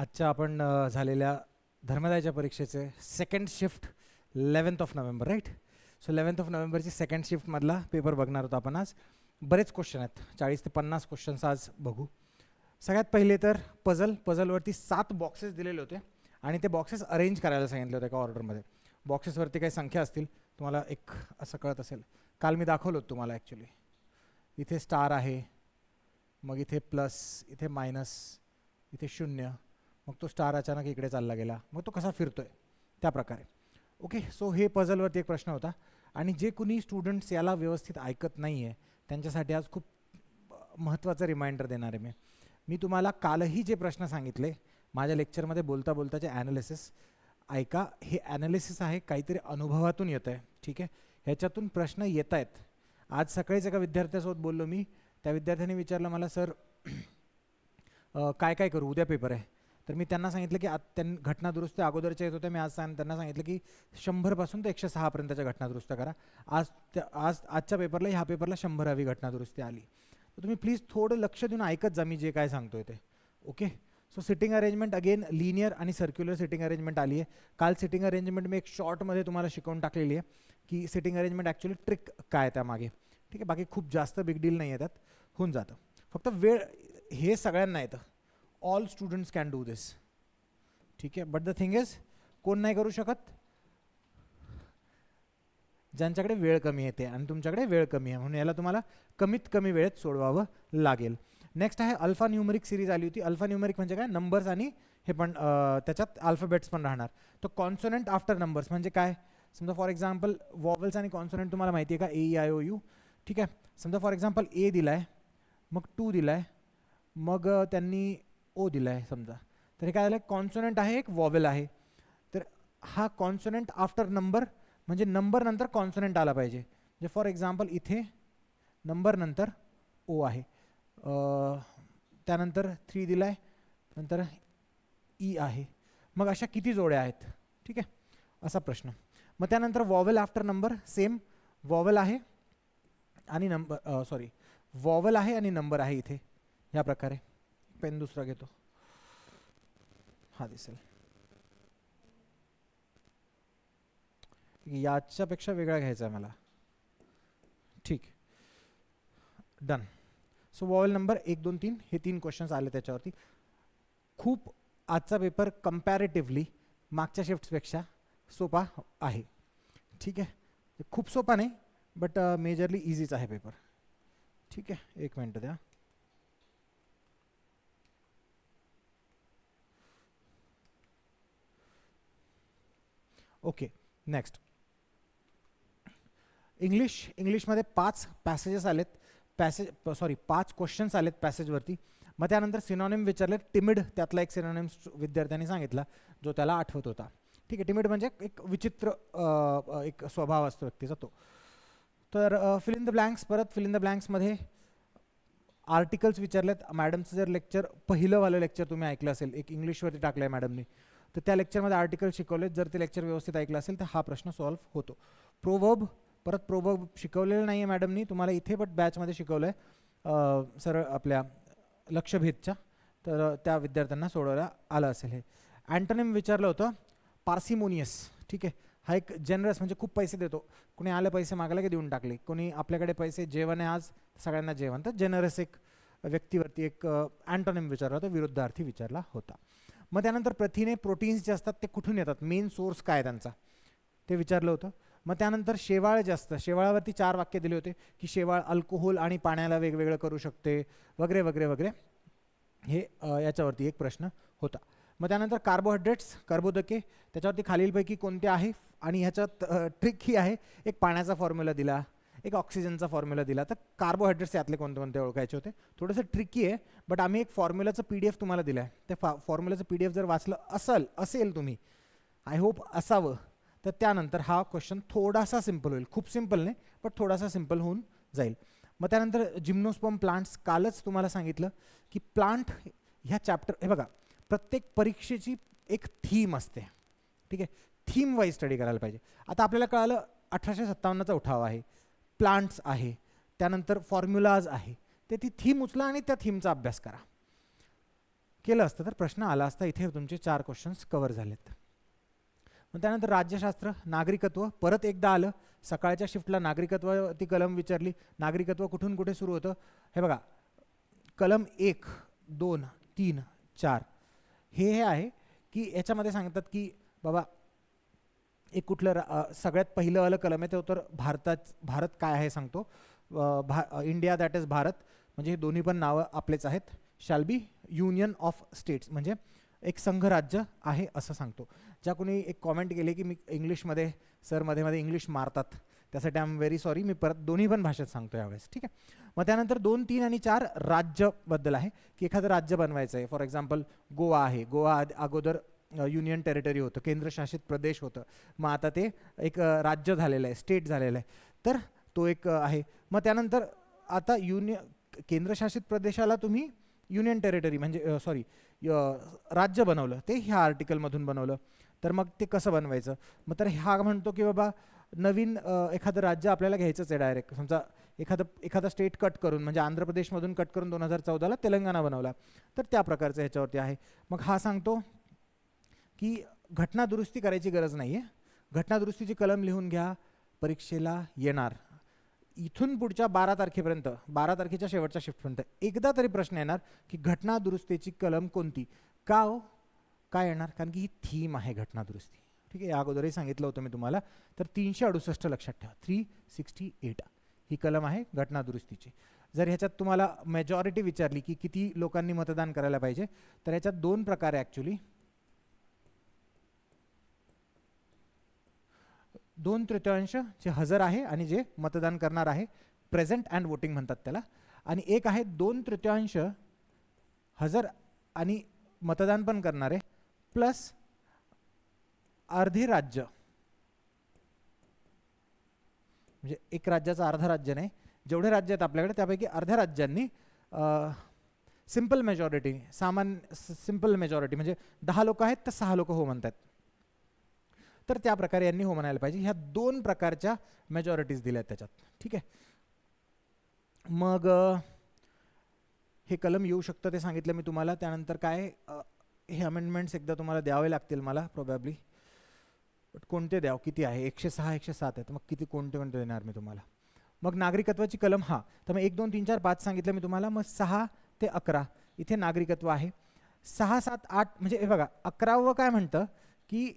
आजच्या आपण झालेल्या धर्मदायच्या परीक्षेचे second shift eleventh of November right so eleventh of नोव्हेंबरची second शिफ्टमधला पेपर बघणार होतो आपण आज. बरेच क्वेश्चन आहेत. चाळीस ते पन्नास क्वेश्चन्स आज बघू. सगळ्यात पहिले तर पझल पझलवरती सात बॉक्सेस दिलेले होते आणि ते बॉक्सेस अरेंज करायला सांगितले होते एका ऑर्डरमध्ये बॉक्सेसवरती काही संख्या असतील तुम्हाला एक असं कळत असेल. काल मी दाखवलं होतं तुम्हाला ॲक्च्युली इथे स्टार आहे मग इथे प्लस इथे मायनस इथे शून्य. मग तो स्टार अचानक इकडे चालला गेला. मग तो कसा फिरतोय? त्या प्रकारे. ओके सो हे पझलवरती एक प्रश्न होता. आणि जे कुणी स्टुडंट्स याला व्यवस्थित ऐकत नाही आहे त्यांच्यासाठी आज खूप महत्त्वाचं रिमाइंडर देणार आहे मी. मी तुम्हाला कालही जे प्रश्न सांगितले माझ्या लेक्चरमध्ये बोलता बोलताचे ॲनालिसिस ऐका हे ॲनालिसिस आहे काहीतरी अनुभवातून येतं आहे ठीक आहे? ह्याच्यातून प्रश्न येत आहेत आज सकाळीच एका विद्यार्थ्यासोबत बोललो मी. त्या विद्यार्थ्याने विचारलं मला सर काय काय करू? उद्या पेपर आहे. तर मी त्यांना सांगितलं की आत त्यां घटना दुरुस्त अगोदरच्या येत होत्या. मी आज सांग त्यांना सांगितलं की शंभरपासून ते एकशे सहापर्यंतच्या घटना दुरुस्त करा. आज त्या आज आजच्या पेपरला ह्या पेपरला शंभर हवी घटना दुरुस्ती आली. तर तुम्ही प्लीज थोडं लक्ष देऊन ऐकत जा मी जे काय सांगतोय ते. Okay so sitting arrangement again linear आणि सर्क्युलर सिटिंग अरेंजमेंट आली आहे. काल सिटिंग अरेंजमेंट मी एक शॉर्टमध्ये तुम्हाला शिकवून टाकलेली आहे की सिटिंग अरेंजमेंट ॲक्च्युली ट्रिक काय आहे त्यामागे. ठीक आहे? बाकी खूप जास्त बिग डील नाही आहे त्यात. होऊन जातं. फक्त वेळ हे सगळ्यांना येतं. All students can do this ठीक आहे? बट द थिंग इज कोण नाही करू शकत? ज्यांच्याकडे वेळ कमी येते आणि तुमच्याकडे वेळ कमी आहे. म्हणून याला तुम्हाला कमीत कमी वेळेत सोडवावं लागेल. नेक्स्ट आहे अल्फा न्यूमरिक सिरीज आली होती. अल्फा न्यूमरिक म्हणजे काय? नंबर्स आणि हे पण त्याच्यात अल्फाबेट्स पण राहणार. तर कॉन्सोनंट आफ्टर नंबर्स म्हणजे काय? समजा फॉर एक्झाम्पल वॉवल्स आणि कॉन्सोनंट तुम्हाला माहिती आहे का? ए आय ओ यू ठीक आहे? समजा फॉर एक्झाम्पल ए दिला आहे मग टू दिला आहे मग त्यांनी ओ दिला आहे समजा. तर हे काय झालं कॉन्सोनंट आहे एक वॉवेल आहे. तर हा कॉन्सोनंट आफ्टर नंबर म्हणजे नंबर नंतर कॉन्सोनंट आला पाहिजे. म्हणजे फॉर एक्झाम्पल इथे नंबर नंतर ओ आहे. त्यानंतर थ्री दिला आहे नंतर ई आहे. मग अशा किती जोड्या आहेत? ठीक आहे? असा प्रश्न. मग त्यानंतर vowel after number same vowel आहे आणि नंबर सॉरी वॉवेल आहे आणि नंबर आहे इथे. या प्रकारे. पेन दुसरा घेतो. हा दिसेल. याच्यापेक्षा वेगळा घ्यायचा आहे मला. ठीक. डन सो वॉवेल नंबर एक दोन तीन हे तीन क्वेश्चन्स आले त्याच्यावरती. खूप आजचा पेपर कम्पॅरेटिव्हली मागच्या शिफ्ट्सपेक्षा सोपा आहे. ठीक आहे? खूप सोपा नाही बट मेजरली इझीच आहे पेपर ठीक आहे? एक मिनटं द्या. ओके नेक्स्ट इंग्लिश इंग्लिशमध्ये पाच पॅसेजेस आलेत. पॅसेज सॉरी पाच क्वेश्चन्स आलेत पॅसेजवरती मग त्यानंतर सिनॉनिम विचारले. टिमिड त्यातला एक सिनॉनिम विद्यार्थ्यांनी सांगितला जो त्याला आठवत होता. ठीक आहे टिमिड म्हणजे एक विचित्र एक स्वभाव असतो व्यक्तीचा तो. तर फिल इन द ब्लँक्स परत फिल इन द ब्लँक्समध्ये आर्टिकल्स विचारलेत. मॅडमचं जर लेक्चर पहिलंवालं लेक्चर तुम्ही ऐकलं असेल एक इंग्लिशवरती टाकलं आहे मॅडमनी तर त्या लेक्चरमध्ये आर्टिकल शिकवलेत जर ते लेक्चर व्यवस्थित ऐकलं असेल तर हा प्रश्न सॉल्व्ह होतो. प्रोवर्ब परत प्रोवर्ब शिकवलेलं नाही आहे मॅडमनी तुम्हाला इथे पण बॅचमध्ये शिकवलं आहे सरळ आपल्या लक्षभेदच्या. तर त्या विद्यार्थ्यांना सोडवायला आलं असेल हे. अँटोनिम विचारलं होतं पार्सिमोनियस ठीक आहे. हा एक जनरस म्हणजे खूप पैसे देतो. कोणी आले पैसे मागायला की देऊन टाकले. कोणी आपल्याकडे पैसे जेवण आहे आज सगळ्यांना जेवण. तर जनरस एक व्यक्तीवरती एक अँटोनिम विचारला होता विरुद्धार्थी विचारला होता. मग त्यानंतर प्रथिने प्रोटीन्स जे असतात ते कुठून येतात? मेन सोर्स काय त्यांचा? ते विचारलं होतं. मग त्यानंतर शेवाळ जे असतं शेवाळावरती चार वाक्य दिले होते की शेवाळ अल्कोहोल आणि पाण्याला वेगवेगळं करू शकते वगैरे वगैरे वगैरे. हे याच्यावरती एक प्रश्न होता. मग त्यानंतर कार्बोहायड्रेट्स कर्बोदके त्याच्यावरती खालीलपैकी कोणते आहे? आणि ह्याच्यात ट्रिक ही आहे. एक पाण्याचा फॉर्म्युला दिला. एक ऑक्सिजनचा फॉर्म्युला दिला. तर कार्बोहायड्रेट्स यातले कोणते कोणते ओळखायचे होते? थोडंसं ट्रिकी आहे बट आम्ही एक फॉर्म्युलाचं पी डी एफ तुम्हाला दिलं आहे त्या फॉ फॉर्म्युलाचं पी डी एफ जर वाचलं असल असेल तुम्ही आय होप असावं. तर त्यानंतर हा क्वेश्चन थोडासा सिंपल होईल. खूप सिंपल नाही बट थोडासा सिंपल होऊन जाईल. मग त्यानंतर जिम्नोस्पम प्लांट्स कालच तुम्हाला सांगितलं की प्लांट ह्या चॅप्टर हे बघा प्रत्येक परीक्षेची एक थीम असते. ठीक आहे? थीम वाईज स्टडी करायला पाहिजे. आता आपल्याला कळालं अठराशे सत्तावन्नचा उठाव आहे. प्लांट्स आहे त्यानंतर फॉर्म्युलाज आहे. ते ती थीम उचला आणि त्या थीमचा अभ्यास करा. केलं असतं तर प्रश्न आला असता इथे तुमचे चार क्वेश्चन्स कवर झालेत. मग त्यानंतर राज्यशास्त्र नागरिकत्व परत एकदा आलं. सकाळच्या शिफ्टला नागरिकत्वावरती कलम विचारली. नागरिकत्व कुठून कुठे सुरू होतं? हे बघा कलम एक दोन तीन चार. हे हे आहे की याच्यामध्ये सांगतात की बाबा एक कुठलं रा- सगळ्यात पहिलं आलं कलम आहे ते तर भारतात भारत काय आहे सांगतो. भा इंडिया दॅट इज भारत. म्हणजे हे दोन्ही पण नावं आपलेच आहेत. Shall be union of states म्हणजे एक संघराज्य आहे असं सांगतो. ज्या कोणी एक कॉमेंट केले की मी इंग्लिशमध्ये सरमध्ये मध्ये इंग्लिश मारतात त्यासाठी आय एम व्हेरी सॉरी मी परत दोन्ही पण भाषेत सांगतो यावेळेस ठीक आहे? मग त्यानंतर दोन तीन आणि चार राज्यबद्दल आहे की एखादं राज्य बनवायचं आहे फॉर एक्झाम्पल गोवा आहे. गोवा आद- अगोदर युनियन टेरिटरी होतं केंद्रशासित प्रदेश होतं. मग आता ते एक राज्य झालेलं आहे स्टेट झालेलं आहे. तर तो एक आहे. मग त्यानंतर आता युनि केंद्रशासित प्रदेशाला तुम्ही युनियन टेरिटरी म्हणजे सॉरी राज्य बनवलं. ते ह्या आर्टिकलमधून बनवलं. तर मग ते कसं बनवायचं? मग तर हा म्हणतो की बाबा नवीन एखादं राज्य आपल्याला घ्यायचंच आहे डायरेक्ट समजा एखादं एखादा स्टेट कट करून म्हणजे आंध्र प्रदेशमधून कट करून दोन हजार चौदाला तेलंगणा बनवला. तर त्या प्रकारचं ह्याच्यावरती आहे. मग हा सांगतो की घटना दुरुस्ती करायची गरज नाही आहे घटना दुरुस्तीची कलम लिहून घ्या परीक्षेला येणार. इथून पुढच्या बारा तारखेपर्यंत बारा तारखेच्या शेवटच्या शिफ्टपर्यंत एकदा तरी प्रश्न येणार की घटना दुरुस्तीची कलम कोणती? का हो? काय येणार? कारण की ही थीम आहे घटना दुरुस्ती. ठीक आहे या अगोदरही सांगितलं होतं मी तुम्हाला. तर तीनशे अडुसष्ट लक्षात ठेवा. थ्री सिक्स्टी एट ही कलम आहे घटना दुरुस्तीची. जर ह्याच्यात तुम्हाला मेजॉरिटी विचारली की किती लोकांनी मतदान करायला पाहिजे तर ह्याच्यात दोन प्रकार आहे ॲक्च्युली दोन तृतीयांश जे हजर आहे आणि जे मतदान करणार आहे प्रेझेंट अँड वोटिंग म्हणतात त्याला. आणि एक आहे दोन तृतीयांश हजर आणि मतदान पण करणारे प्लस अर्धे राज्य. म्हणजे एक राज्याचं अर्धा राज्य नाही. जेवढे राज्य आहेत आपल्याकडे त्यापैकी अर्ध्या राज्यांनी सिंपल मेजॉरिटी सामान्य सिंपल मेजॉरिटी म्हणजे दहा लोक आहेत तर सहा लोक हो म्हणतात. तर त्या प्रकारे यांनी हो म्हणायला पाहिजे. ह्या दोन प्रकारच्या मेजॉरिटीज दिल्या आहेत त्याच्यात. ठीक आहे? मग हे कलम येऊ शकतं ते सांगितलं मी तुम्हाला. त्यानंतर काय हे अमेंडमेंट्स एकदा तुम्हाला द्यावे लागतील मला प्रोबॅबली बट कोणते द्याव? किती आहे? एकशे सहा एकशे सात आहेत. मग किती कोणते कोणते देणार मी तुम्हाला? मग नागरिकत्वाची कलम हा. तर मग एक दोन तीन चार पाच सांगितलं मी तुम्हाला. मग सहा ते अकरा. इथे नागरिकत्व आहे. सहा सात आठ म्हणजे हे बघा अकरावं काय म्हणतं? की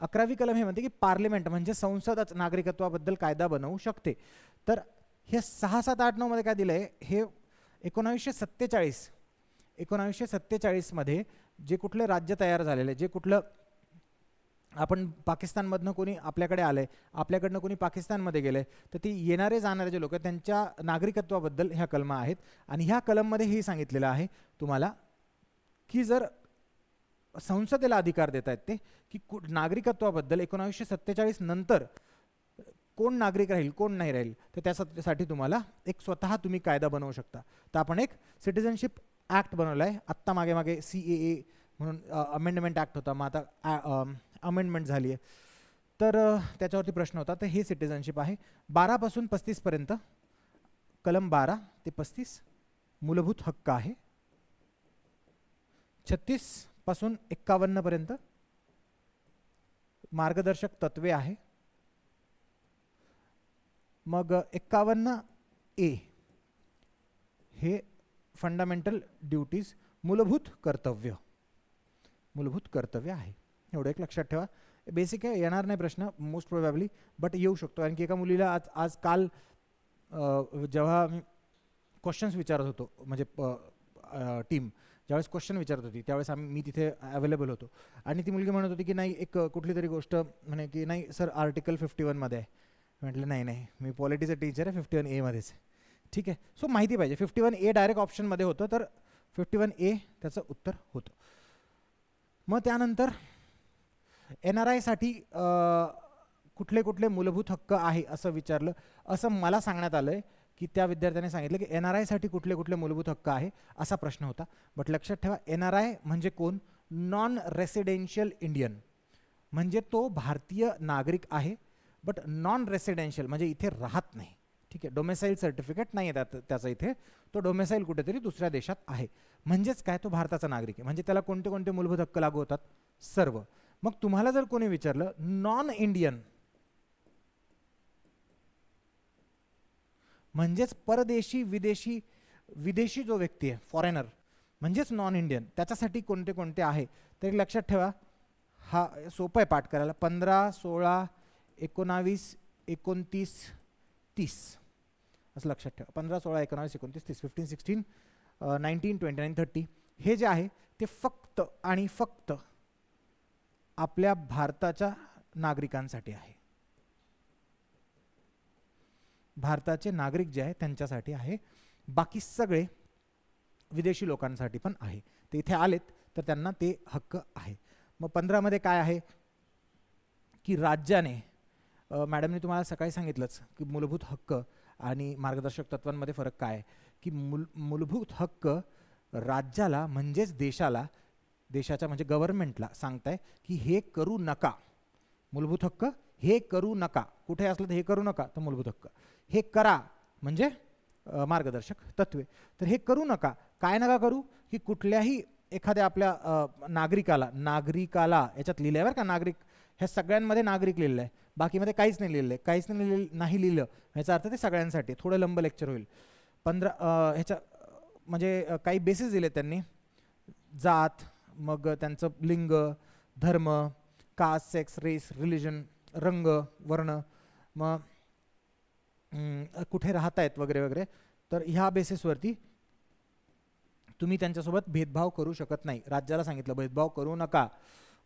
अकरावी कलम हे म्हणते की पार्लिमेंट म्हणजे संसदच नागरिकत्वाबद्दल कायदा बनवू शकते. तर हे सहा सात आठ नऊमध्ये काय दिलं आहे हे एकोणावीसशे सत्तेचाळीस एकोणावीसशे सत्तेचाळीसमध्ये जे कुठले राज्य तयार झालेलं आहे जे कुठलं आपण पाकिस्तानमधनं कोणी आपल्याकडे आलं आहे आपल्याकडनं कोणी पाकिस्तानमध्ये गेलं आहे तर ती येणारे जाणारे जे लोक आहेत त्यांच्या नागरिकत्वाबद्दल ह्या कलमा आहेत. आणि ह्या कलममध्ये हे सांगितलेलं आहे तुम्हाला की जर संसदेला अधिकार देत आहेत ते की कु नागरिकत्वाबद्दल एकोणावीसशे सत्तेचाळीस नंतर कोण नागरिक राहील कोण नाही राहील तर त्यासाठी तुम्हाला एक स्वतः तुम्ही कायदा बनवू शकता. तर आपण एक सिटिझनशिप ॲक्ट बनवला आहे आत्ता मागे मागे सी ए ए म्हणून अमेंडमेंट ॲक्ट होता. मग आता अमेंडमेंट झाली आहे तर त्याच्यावरती प्रश्न होता. तर हे सिटिझनशिप आहे. बारापासून पस्तीसपर्यंत कलम बारा ते पस्तीस मूलभूत हक्क आहे. छत्तीस पासून एक्कावन्नपर्यंत मार्गदर्शक तत्वे आहे. मग एक्कावन्न ए हे फंडामेंटल ड्युटीज मूलभूत कर्तव्य. मूलभूत कर्तव्य आहे. एवढं एक लक्षात ठेवा. बेसिक आहे येणार नाही प्रश्न मोस्ट प्रोबॅबली बट येऊ शकतो. आणखी एका मुलीला आज आज काल जेव्हा मी क्वेश्चन्स विचारत होतो म्हणजे टीम ज्यावेळेस क्वेश्चन विचारत होती त्यावेळेस आम्ही मी तिथे अवेलेबल होतो. आणि ती मुलगी म्हणत होती की नाही एक कुठली तरी गोष्ट म्हणे की नाही सर आर्टिकल फिफ्टी वनमध्ये आहे. म्हटलं नाही नाही मी पॉलिटीचं टीचर आहे फिफ्टी वन एमध्येच ठीक आहे. सो माहिती पाहिजे. फिफ्टी वन ए डायरेक्ट ऑप्शनमध्ये होतं तर फिफ्टी वन ए त्याचं उत्तर होतं. मग त्यानंतर एन आर आयसाठी कुठले कुठले मूलभूत हक्क आहे असं विचारलं असं मला सांगण्यात आलं आहे की त्या विद्यार्थ्याने सांगितलं की एन आर आयसाठी कुठले कुठले मूलभूत हक्क आहे असा प्रश्न होता. बट लक्षात ठेवा एन आर आय म्हणजे कोण? नॉन रेसिडेन्शियल इंडियन म्हणजे तो भारतीय नागरिक आहे बट नॉन रेसिडेन्शियल म्हणजे इथे राहत नाही. ठीक आहे डोमेसाईल सर्टिफिकेट नाही आहे त्यात त्याचा इथे. तो डोमेसाईल कुठेतरी दुसऱ्या देशात आहे. म्हणजेच काय? तो भारताचा नागरिक आहे. म्हणजे त्याला कोणते कोणते मूलभूत हक्क लागू होतात? सर्व. मग तुम्हाला जर कोणी विचारलं नॉन इंडियन म्हणजेच परदेशी विदेशी विदेशी जो व्यक्ती आहे फॉरेनर म्हणजेच नॉन इंडियन त्याच्यासाठी कोणते कोणते आहे? तरी लक्षात ठेवा हा सोपं आहे पाठ करायला पंधरा सोळा एकोणावीस एकोणतीस तीस. असं लक्षात ठेवा. पंधरा सोळा एकोणावीस एकोणतीस तीस fifteen sixteen nineteen twenty nine thirty हे जे आहे ते फक्त आणि फक्त आपल्या भारताच्या नागरिकांसाठी आहे. भारताचे नागरिक जे आहे त्यांच्यासाठी आहे. बाकी सगळे विदेशी लोकांसाठी पण आहे. ते इथे आलेत तर त्यांना ते हक्क आहे. मग पंधरामध्ये काय आहे? की राज्याने मॅडमने तुम्हाला सकाळी सांगितलंच की मूलभूत हक्क आणि मार्गदर्शक तत्वांमध्ये फरक काय आहे? की मूल मूलभूत हक्क राज्याला म्हणजेच देशाला देशाच्या म्हणजे गव्हर्नमेंटला सांगताय की हे करू नका. मूलभूत हक्क हे करू नका. कुठे असलं तर हे करू नका तर मूलभूत हक्क. हे करा म्हणजे मार्गदर्शक तत्वे. तर हे करू नका. काय नका करू? की कुठल्याही एखाद्या आपल्या नागरिकाला नागरिकाला याच्यात लिहिलं आहे बरं का नागरिक ह्या सगळ्यांमध्ये नागरिक लिहिलं आहे बाकीमध्ये काहीच नाही लिहिलं आहे काहीच नाही लिहिलं नाही लिहिलं. ह्याचा अर्थ ते सगळ्यांसाठी. थोडं लंब लेक्चर होईल. पंधरा ह्याच्या म्हणजे काही बेसिस दिले त्यांनी. जात मग त्यांचं लिंग धर्म कास्ट सेक्स रेस रिलिजन रंग वर्ण मग कुठे राहत आहेत वगैरे वगैरे तर ह्या बेसिसवरती तुम्ही त्यांच्यासोबत भेदभाव करू शकत नाही. राज्याला सांगितलं भेदभाव करू नका.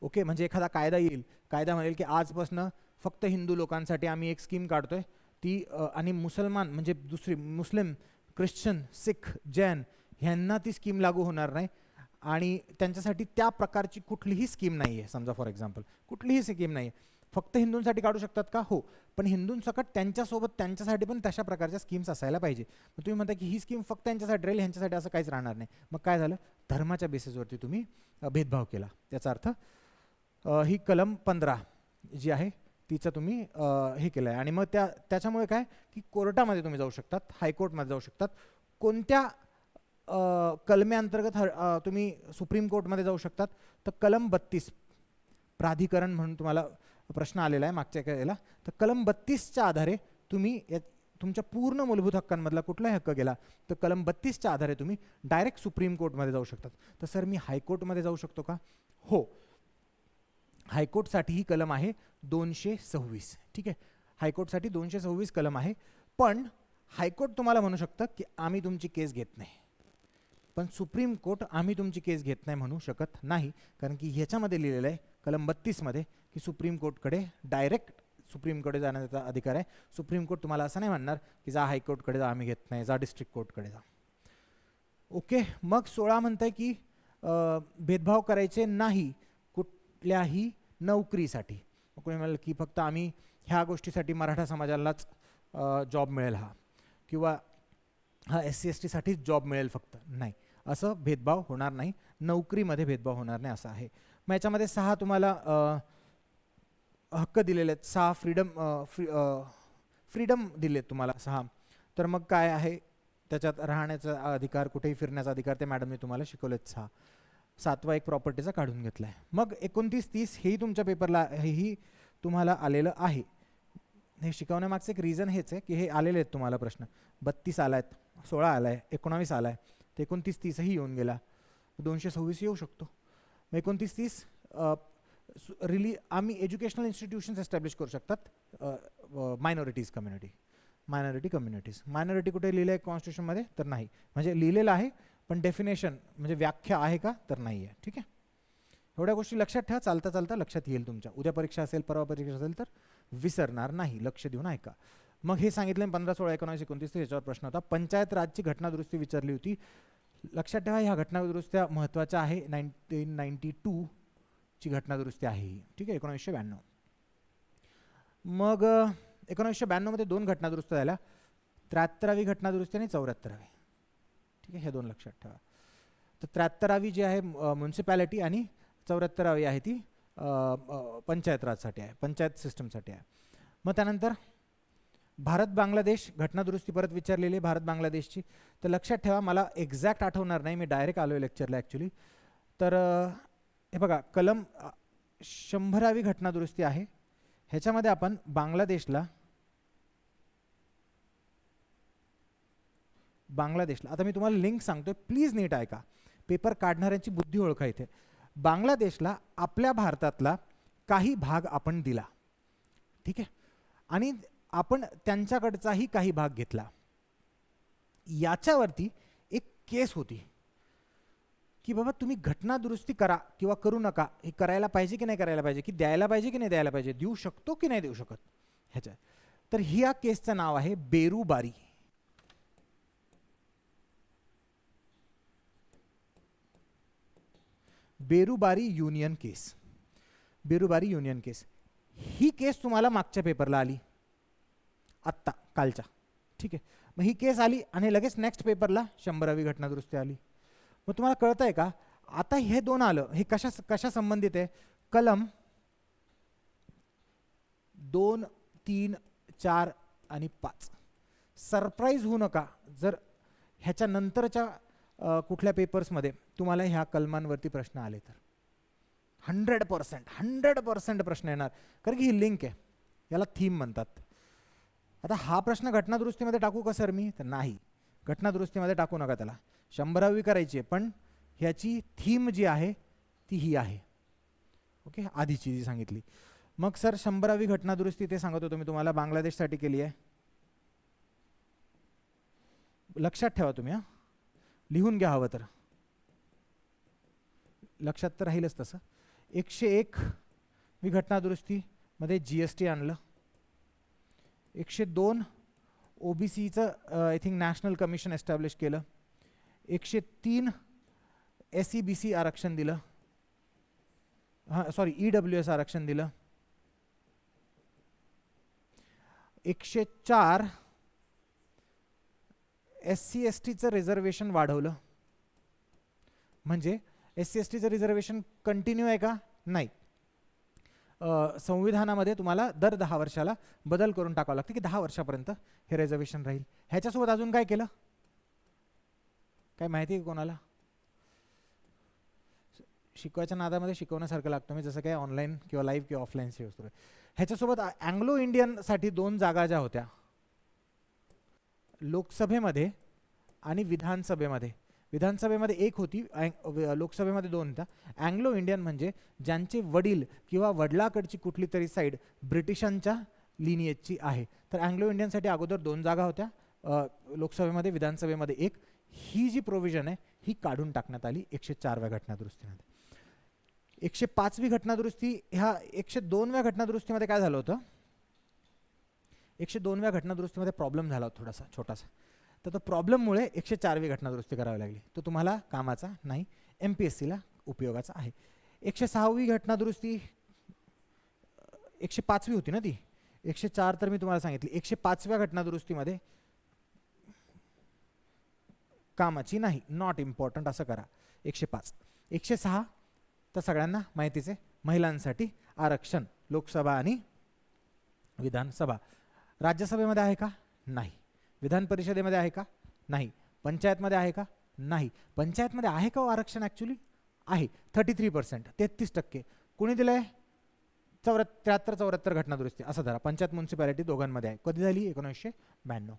ओके म्हणजे एखादा कायदा येईल. कायदा म्हणेल की आजपासनं फक्त हिंदू लोकांसाठी आम्ही एक स्कीम काढतोय. ती आणि मुसलमान म्हणजे दुसरी मुस्लिम ख्रिश्चन सिख जैन ह्यांना ती स्कीम लागू होणार नाही. आणि त्यांच्यासाठी त्या प्रकारची कुठलीही स्कीम नाही आहे समजा फॉर एक्झाम्पल कुठलीही स्कीम नाही आहे फक्त हिंदूंसाठी काढू शकतात का? हो. पण हिंदूंसकट त्यांच्यासोबत त्यांच्यासाठी पण तशा प्रकारच्या स्कीम्स असायला पाहिजे. मग तुम्ही म्हणता की ही स्कीम फक्त त्यांच्यासाठी राहील ह्यांच्यासाठी असं काहीच राहणार नाही. मग काय झालं? धर्माच्या बेसिसवरती तुम्ही भेदभाव केला. त्याचा अर्थ ही कलम पंधरा जी आहे तिचं तुम्ही हे केलं आहे आणि मग त्या त्याच्यामुळे काय? की कोर्टामध्ये तुम्ही जाऊ शकतात हायकोर्टमध्ये जाऊ शकतात. कोणत्या कलमेअंतर्गत हर- तुम्ही सुप्रीम कोर्टमध्ये जाऊ शकतात? तर कलम बत्तीस. प्राधिकरण म्हणून तुम्हाला प्रश्न आलेला आहे मागच्या वेळेला याला. तर कलम बत्तीसच्या आधारे तुम्ही या तुमच्या पूर्ण मूलभूत हक्कांमधला कुठलाही हक्क गेला तर कलम बत्तीसच्या आधारे तुम्ही डायरेक्ट सुप्रीम कोर्टमध्ये जाऊ शकतात. तर सर मी हायकोर्टमध्ये जाऊ शकतो का? हो. हायकोर्टसाठी ही कलम आहे दोनशे सव्वीस. ठीक आहे? हायकोर्टसाठी दोनशे सव्वीस कलम आहे. पण हायकोर्ट तुम्हाला म्हणू शकतं की आम्ही तुमची केस घेत नाही. पण सुप्रीम कोर्ट आम्ही तुमची केस घेत नाही म्हणू शकत नाही. कारण की ह्याच्यामध्ये लिहिलेलं आहे कलम बत्तीसमध्ये की सुप्रीम कोर्टकडे डायरेक्ट सुप्रीमकडे जाण्याचा अधिकार आहे. सुप्रीम कोर्ट तुम्हाला असं नाही म्हणणार की जा हायकोर्टकडे जा आम्ही घेत नाही जा डिस्ट्रिक्ट कोर्टकडे जा. ओके मग सोळा म्हणत आहे की भेदभाव करायचे नाही कुठल्याही नोकरीसाठी. मग कोणी म्हणाल की फक्त आम्ही ह्या गोष्टीसाठी मराठा समाजालाच जॉब मिळेल हा. किंवा हा एस सी एस टीसाठीच जॉब मिळेल फक्त. नाही. असं भेदभाव होणार नाही. नोकरीमध्ये भेदभाव होणार नाही असं आहे. मग याच्यामध्ये सहा तुम्हाला हक्क दिलेले आहेत. सहा फ्रीडम फ्री फ्रीडम दिलेत तुम्हाला सहा. तर मग काय आहे? त्याच्यात राहण्याचा अधिकार कुठेही फिरण्याचा अधिकार ते मॅडमने तुम्हाला शिकवलेत सहा. सातवा एक प्रॉपर्टीचा काढून घेतला आहे मग एकोणतीस तीस हेही तुमच्या पेपरला हेही तुम्हाला आलेलं आहे. हे शिकवण्यामागचं एक रिझन हेच आहे की हे आलेले आहेत तुम्हाला प्रश्न. बत्तीस आला आहेत सोळा आला आहे एकोणावीस आला आहे तर एकोणतीस तीसही येऊन गेला. दोनशे सव्वीस येऊ शकतो. मग एकोणतीस तीस रिली आम्ही एज्युकेशनल इन्स्टिट्यूशन्स एस्टॅब्लिश करू शकतात minorities community minority communities minority कुठे लिहिलं आहे कॉन्स्टिट्यूशनमध्ये तर नाही. म्हणजे लिहिलेलं आहे पण डेफिनेशन म्हणजे व्याख्या आहे का? तर नाही आहे ठीक आहे? एवढ्या गोष्टी लक्षात ठेवा. चालता चालता लक्षात येईल तुमच्या. उद्या परीक्षा असेल परवा परीक्षा असेल तर विसरणार नाही. लक्ष देऊन ऐका. मग हे सांगितलं पंधरा सोळा एकोणीस एकोणतीस याच्यावर प्रश्न होता. पंचायत राजची घटनादुरुस्ती विचारली होती. लक्षात ठेवा ह्या घटनादुरुस्त्या महत्त्वाच्या आहे. नाईन्टीन नाईन्टी टू ची घटनादुरुस्ती आहे ही. ठीक आहे? एकोणीसशे ब्याण्णव. मग एकोणीसशे ब्याण्णवमध्ये दोन घटनादुरुस्त्या झाल्या. त्र्याहत्तरावी घटनादुरुस्ती आणि चौऱ्याहत्तरावी. ठीक आहे? हे दोन लक्षात ठेवा. तर त्र्याहत्तरावी जी आहे म्युन्सिपॅलिटी आणि चौऱ्याहत्तरावी आहे ती पंचायत राजसाठी आहे पंचायत सिस्टमसाठी आहे. मग त्यानंतर भारत बांगलादेश घटनादुरुस्ती परत विचारलेली आहे भारत बांगलादेशची. तर लक्षात ठेवा मला एक्झॅक्ट आठवणार नाही मी डायरेक्ट आलो आहे लेक्चरला ॲक्च्युली तर हे बघा कलम शंभरावी घटनादुरुस्ती आहे. ह्याच्यामध्ये आपण बांगलादेशला बांगलादेशला आता मी तुम्हाला लिंक सांगतोय प्लीज नीट ऐका. पेपर काढणाऱ्यांची बुद्धी ओळखा इथे. बांगलादेशला आपल्या भारतातला काही भाग आपण दिला. ठीक आहे? आणि आपण त्यांच्याकडचाही काही भाग घेतला. याच्यावरती एक केस होती. की बाबा तुम्ही घटना दुरुस्ती करा किंवा करू नका हे करायला पाहिजे की नाही करायला पाहिजे की द्यायला पाहिजे की नाही द्यायला पाहिजे देऊ शकतो की नाही देऊ शकत? ह्याच्या तर ही या केसचं नाव आहे Berubari. Berubari union case. Berubari union case. ही केस तुम्हाला मागच्या पेपरला आली. आत्ता कालच्या. ठीक आहे. मग ही केस आली आणि लगेच नेक्स्ट पेपरला शंभरावी घटना दुरुस्ती आली. मग तुम्हाला कळतं आहे का? आता हे दोन आलं. हे कशा कशा संबंधित आहे? कलम दोन तीन चार आणि पाच. सरप्राईज होऊ नका. जर ह्याच्या नंतरच्या कुठल्या पेपर्समध्ये तुम्हाला ह्या कलमांवरती प्रश्न आले तर. हंड्रेड पर्सेंट हंड्रेड पर्सेंट प्रश्न येणार. कारण की ही लिंक आहे. याला थीम म्हणतात. आता हा प्रश्न घटनादुरुस्तीमध्ये टाकू का सर मी? तर नाही. घटनादुरुस्तीमध्ये टाकू नका त्याला. शंभरावी करायची आहे पण ह्याची थीम जी आहे ती ही आहे. ओके आधीची जी सांगितली. मग सर शंभरावी घटनादुरुस्ती ते सांगत होतो मी तुम्हाला. बांगलादेशसाठी केली आहे. लक्षात ठेवा तुम्ही हां. लिहून घ्या हवं तर. लक्षात तर राहीलच तसं. एकशे एक मी घटनादुरुस्तीमध्ये जी एस टी आणलं. एकशे दोन ओ बी सीचं I think national commission establish केलं. एकशे तीन एस सी बी सी आरक्षण दिलं. हां सॉरी ई डब्ल्यू एस आरक्षण दिलं. एकशे चार एस सी एस टीचं रिझर्वेशन वाढवलं. म्हणजे एस सी एस टीचं रिझर्वेशन कंटिन्यू आहे का? नाही. संविधानामध्ये तुम्हाला दर दहा वर्षाला बदल करून टाकावं लागतं की दहा वर्षापर्यंत हे रिझर्वेशन राहील. ह्याच्यासोबत अजून काय केलं? काय माहिती आहे कोणाला? शिकवायच्या नादामध्ये शिकवण्यासारखं लागतं. मी जसं काय ऑनलाईन किंवा लाईव्ह किंवा ऑफलाईन शिकवतो ह्याच्यासोबत अँग्लो इंडियनसाठी दोन जागा ज्या होत्या लोकसभेमध्ये आणि विधानसभेमध्ये. विधानसभेमध्ये एक होती लोकसभेमध्ये दोन होत्या. अँग्लो इंडियन म्हणजे ज्यांचे वडील किंवा वडिलाकडची कुठली तरी साईड ब्रिटिशांच्या लिनियेजची आहे. तर अँग्लो इंडियनसाठी अगोदर दोन जागा होत्या. लोकसभेमध्ये विधानसभेमध्ये एक. ही जी प्रोव्हिजन आहे ही काढून टाकण्यात आली एकशे चारव्या घटनादुरुस्तीमध्ये. एकशे पाचवी घटनादुरुस्ती ह्या एकशे दोनव्या घटनादुरुस्तीमध्ये काय झालं होतं? एकशे दोनव्या घटनादुरुस्तीमध्ये प्रॉब्लेम झाला होता थोडासा छोटासा. तर तो प्रॉब्लेममुळे एकशे चारवी घटनादुरुस्ती करावी लागली. तो तुम्हाला कामाचा नाही एम पी एस सीला उपयोगाचा आहे. एकशे सहावी घटनादुरुस्ती एकशे पाचवी होती ना ती? एकशे चार तर मी तुम्हाला सांगितली. एकशे पाचव्या घटनादुरुस्तीमध्ये कामाची नाही. नॉट इम्पॉर्टंट असं करा. एकशे पाच. एकशे सहा. तर सगळ्यांना माहितीच. आहे महिलांसाठी आरक्षण. लोकसभा आणि विधानसभा. राज्यसभेमध्ये आहे का? नाही. विधान परिषदेमध्ये आहे का? नाही. पंचायतमध्ये आहे का? नाही. पंचायतमध्ये आहे का हो आरक्षण ॲक्च्युली आहे. थर्टी थ्री पर्सेंट तेहतीस टक्के. कुणी दिलं आहे चौऱ्या त्र्याहत्तर चौऱ्याहत्तर घटना दुरुस्ती असं धरा. पंचायत म्युन्सिपॅलिटी दोघांमध्ये आहे. कधी झाली? एकोणीसशे ब्याण्णव.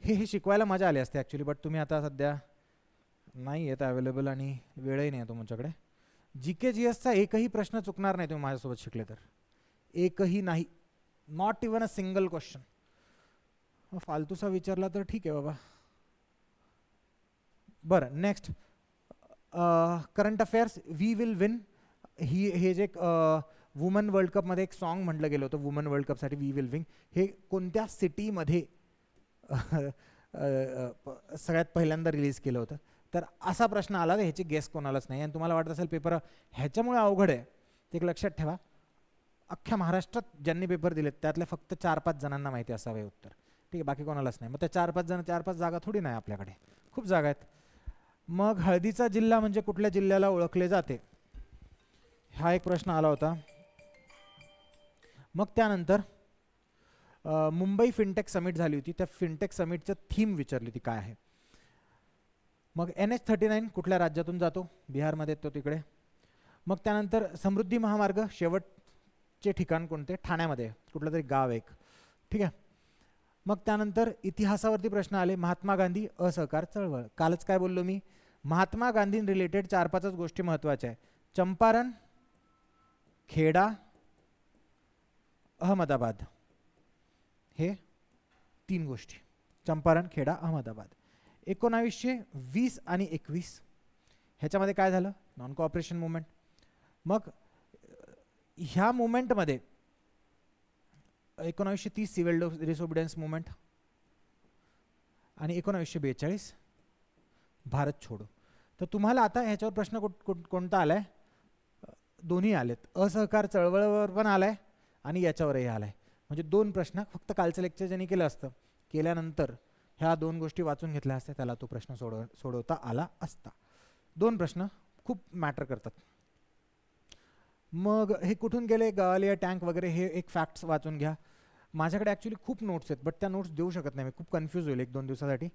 हे हे शिकवायला मजा आली असते ॲक्च्युली बट तुम्ही आता सध्या नाही आहेत अवेलेबल आणि वेळही नाही आहे तुमच्याकडे. जी के जी एसचा एकही प्रश्न चुकणार नाही तुम्ही माझ्यासोबत शिकले तर. एकही नाही. Not even a single question फालतूसा विचारला तर ठीक आहे बाबा. बरं next current affairs we will win ही हे जे वुमन वर्ल्ड कपमध्ये एक सॉन्ग म्हटलं गेलं होतं वुमन वर्ल्ड कपसाठी वी विल विन हे कोणत्या सिटीमध्ये सगळ्यात पहिल्यांदा रिलीज केलं होतं. तर असा प्रश्न आला तर ह्याची गेस कोणालाच नाही? आणि तुम्हाला वाटत असेल पेपर ह्याच्यामुळे अवघड आहे. ते एक लक्षात ठेवा. अख्ख्या महाराष्ट्रात ज्यांनी पेपर दिलेत त्यातल्या फक्त चार पाच जणांना माहिती असावे उत्तर. ठीक आहे बाकी कोणालाच नाही. मग त्या चार पाच जण चार पाच जागा थोडी नाही आपल्याकडे. खूप जागा आहेत. मग हळदीचा जिल्हा म्हणजे कुठल्या जिल्ह्याला ओळखले जाते? हा एक प्रश्न आला होता. मग त्यानंतर मुंबई फिनटेक समिट झाली होती. त्या फिनटेक समिटचं थीम विचारली होती काय आहे. मग एन एच थर्टी नाईन कुठल्या राज्यातून जातो? बिहारमध्ये येतो तिकडे. मग त्यानंतर समृद्धी महामार्ग शेवटचे ठिकाण कोणते? ठाण्यामध्ये. कुठलं तरी गाव एक. ठीक आहे? मग त्यानंतर इतिहासावरती प्रश्न आले. महात्मा गांधी असहकार चळवळ. कालच काय बोललो मी? महात्मा गांधी रिलेटेड चार पाचच गोष्टी महत्त्वाच्या आहे चंपारण खेडा अहमदाबाद. हे तीन गोष्टी. चंपारण खेडा अहमदाबाद. एकोणावीसशे वीस आणि एकवीस ह्याच्यामध्ये काय झालं? नॉन कॉपरेशन मुवमेंट मग ह्या मुवमेंटमध्ये एकोणावीसशे तीस सिव्हिल डिसोबिडन्स मुवमेंट आणि एकोणावीसशे बेचाळीस भारत छोडो. तर तुम्हाला आता ह्याच्यावर प्रश्न कोण- कोण- कोणता आला आहे दोन्ही आलेत. असहकार चळवळीवर पण आलाय आणि याच्यावरही आहे म्हणजे दोन प्रश्न फक्त कालचं लेक्चर ज्यांनी केलं असतं केल्यानंतर ह्या दोन गोष्टी वाचून घेतल्या असत्या त्याला तो प्रश्न सोडव सोडवता आला असता. दोन प्रश्न खूप मॅटर करतात. मग हे कुठून गेले? गवालिया टँक वगैरे हे एक फॅक्ट्स वाचून घ्या. माझ्याकडे ॲक्च्युली खूप नोट्स आहेत बट त्या नोट्स देऊ शकत नाही मी. खूप कन्फ्यूज होईल एक दोन दिवसासाठी.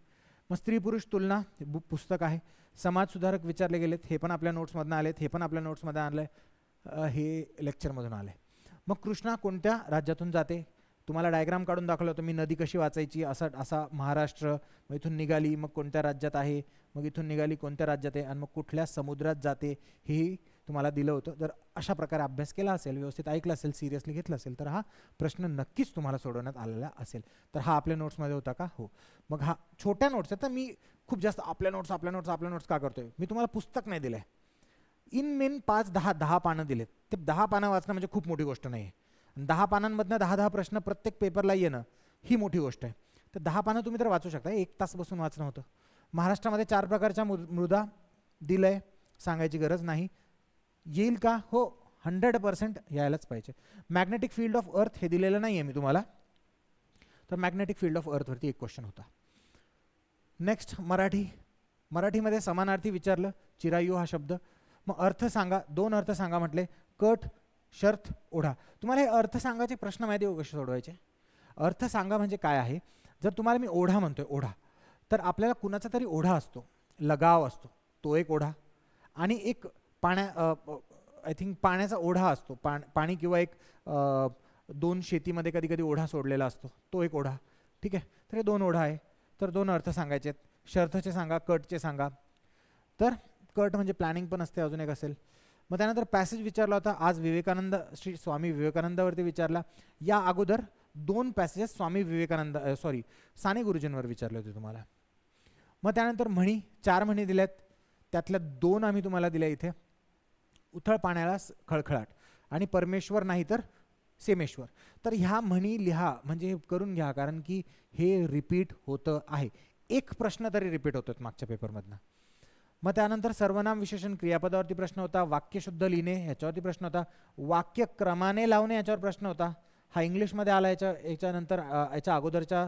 मग स्त्री पुरुष तुलना बुक पुस्तक आहे. समाजसुधारक विचारले गेलेत हे पण आपल्या नोट्समधनं आलेत हे पण आपल्या नोट्समध्ये आणलं आहे हे लेक्चरमधून आलं आहे मग कृष्णा कोणत्या राज्यातून जाते? तुम्हाला डायग्राम काढून दाखवलं होतं मी नदी कशी वाचायची? असा असा महाराष्ट्र मग इथून निघाली मग कोणत्या राज्यात आहे? मग इथून निघाली कोणत्या राज्यात आहे? आणि मग कुठल्या समुद्रात जाते? हेही तुम्हाला दिलं होतं. जर अशा प्रकारे अभ्यास केला असेल व्यवस्थित ऐकलं असेल सिरियसली घेतलं असेल तर हा प्रश्न नक्कीच तुम्हाला सोडवण्यात आलेला असेल. तर हा आपल्या नोट्समध्ये होता का? हो. मग हा छोट्या नोट्स आहेत. तर मी खूप जास्त आपल्या नोट्स आपल्या नोट्स आपल्या नोट्स का करतोय? मी तुम्हाला पुस्तक नाही दिलं आहे इन मेन पाच दहा दहा पानं दिलेत. ते दहा पानं वाचणं म्हणजे खूप मोठी गोष्ट नाही आहे दहा पानांमधनं दहा दहा प्रश्न प्रत्येक पेपरला येणं ही मोठी गोष्ट आहे. तर दहा पानं तुम्ही तर वाचू शकता. एक तास बसून वाचणं होतं. महाराष्ट्रामध्ये चार प्रकारच्या मृ मृदा दिलं आहे सांगायची गरज नाही. येईल का? हो हंड्रेड पर्सेंट यायलाच पाहिजे. मॅग्नेटिक फील्ड ऑफ अर्थ हे दिलेलं नाही आहे मी तुम्हाला. तर मॅग्नेटिक फील्ड ऑफ अर्थवरती एक क्वेश्चन होता. नेक्स्ट मराठी. मराठीमध्ये समानार्थी विचारलं चिरायू हा शब्द. मग अर्थ सांगा दोन अर्थ सांगा म्हटले. कट शर्त ओढा. तुम्हाला हे अर्थ सांगायचे प्रश्न माहिती कसे सोडवायचे? अर्थ सांगा म्हणजे काय आहे? जर तुम्हाला मी ओढा म्हणतोय ओढा. तर आपल्याला कुणाचा तरी ओढा असतो लगाव असतो तो एक ओढा. आणि एक पाण्या आय थिंक पाण्याचा ओढा असतो. पाण पाणी किंवा एक दोन शेतीमध्ये कधी कधी ओढा सोडलेला असतो तो एक ओढा. ठीक आहे? तर हे दोन ओढा आहे. तर दोन अर्थ सांगायचे आहेत. शर्थचे सांगा कटचे सांगा. तर कट म्हणजे प्लॅनिंग पण असते अजून एक असेल. मग त्यानंतर पॅसेज विचारला होता आज विवेकानंद श्री स्वामी विवेकानंदावरती विचारला. या अगोदर दोन पॅसेजेस स्वामी विवेकानंद सॉरी साने गुरुजींवर विचारले होते तुम्हाला. मग त्यानंतर म्हणी चार म्हणी दिल्यात. त्यातल्या दोन आम्ही तुम्हाला दिल्या इथे. उथळ पाण्याला खळखळाट. आणि परमेश्वर नाही तर सेमेश्वर. तर ह्या म्हणी लिहा म्हणजे करून घ्या कारण की हे रिपीट होतं आहे. एक प्रश्न तरी रिपीट होतात मागच्या पेपरमधनं मग त्यानंतर सर्वनाम विशेषण क्रियापदावरती प्रश्न होता वाक्यशुद्ध लिहिणे ह्याच्यावरती प्रश्न होता. वाक्य क्रमाने लावणे याच्यावर प्रश्न होता. हा इंग्लिशमध्ये आला याच्या याच्यानंतर याच्या अगोदरच्या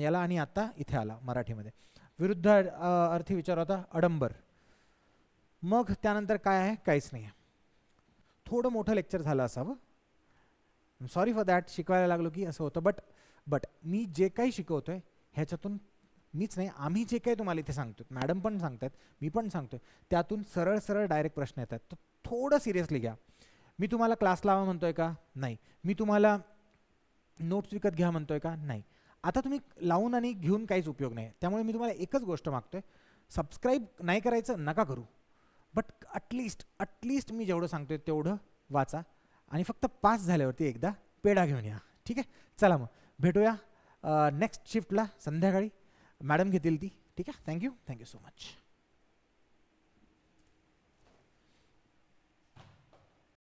याला आणि आता इथे आला मराठीमध्ये. विरुद्ध अर्थी विचार होता अडंबर. मग त्यानंतर काय आहे? काहीच नाही आहे. थोडं मोठं लेक्चर झालं असावं. सॉरी फॉर दॅट शिकवायला लागलो की असं होतं. बट बट मी जे काही शिकवतोय ह्याच्यातून मीच नाही आम्ही जे काही तुम्हाला इथे सांगतो मॅडम पण सांगतात मी पण सांगतोय त्यातून सरळ सरळ डायरेक्ट प्रश्न येतात. तर थोडं सिरियसली घ्या. मी तुम्हाला क्लास लावा म्हणतोय का? नाही. मी तुम्हाला नोट्स विकत घ्या म्हणतोय का? नाही. आता तुम्ही लावून आणि घेऊन काहीच उपयोग नाही. त्यामुळे मी तुम्हाला एकच गोष्ट मागतोय सबस्क्राईब नाही करायचं नका करू. बट अटलिस्ट अटलिस्ट मी जेवढं सांगतोय तेवढं वाचा. आणि फक्त पास झाल्यावरती एकदा पेढा घेऊन या. ठीक आहे? चला मग. भेटूया नेक्स्ट शिफ्टला संध्याकाळी. मॅडम घेतील ती. ठीक आहे? Thank you thank you so much